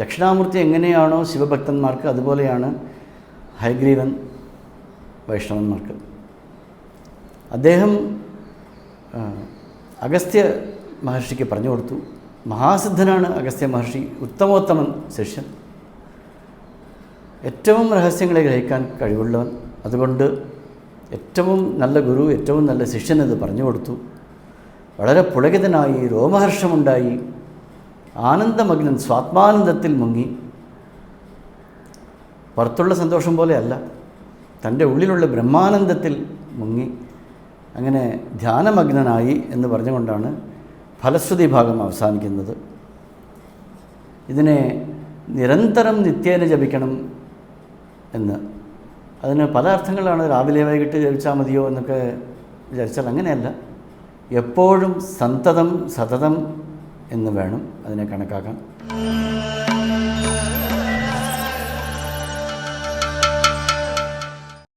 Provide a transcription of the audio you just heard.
ദക്ഷിണാമൂർത്തി എങ്ങനെയാണോ ശിവഭക്തന്മാർക്ക് അതുപോലെയാണ് ഹയഗ്രീവൻ വൈഷ്ണവന്മാർക്ക്. അദ്ദേഹം അഗസ്ത്യ മഹർഷിക്ക് പറഞ്ഞു കൊടുത്തു. മഹാസിദ്ധനാണ് അഗസ്ത്യ മഹർഷി ഉത്തമോത്തമൻ ശിഷ്യൻ. ഏറ്റവും രഹസ്യങ്ങളെ ഗ്രഹിക്കാൻ കഴിവുള്ളവൻ. അതുകൊണ്ട് ഏറ്റവും നല്ല ഗുരു ഏറ്റവും നല്ല ശിഷ്യൻ എന്ന് പറഞ്ഞു കൊടുത്തു. വളരെ പുളകിതനായി രോമഹർഷമുണ്ടായി. ആനന്ദമഗ്നൻ സ്വാത്മാനന്ദത്തിൽ മുങ്ങി. പുറത്തുള്ള സന്തോഷം പോലെയല്ല. തന്റെ ഉള്ളിലുള്ള ബ്രഹ്മാനന്ദത്തിൽ മുങ്ങി. അങ്ങനെ ധ്യാനമഗ്നനായി എന്ന് പറഞ്ഞുകൊണ്ടാണ് ഫലശ്രുതി ഭാഗം അവസാനിക്കുന്നത്. ഇതിനെ നിരന്തരം നിത്യേന ജപിക്കണം എന്ന്. അതിന് പല അർത്ഥങ്ങളാണ്. രാവിലെ വൈകിട്ട് ജപിച്ചാൽ മതിയോ എന്നൊക്കെ വിചാരിച്ചാൽ അങ്ങനെയല്ല. എപ്പോഴും സന്തതം സതതം എന്ന് വേണം അതിനെ കണക്കാക്കാൻ.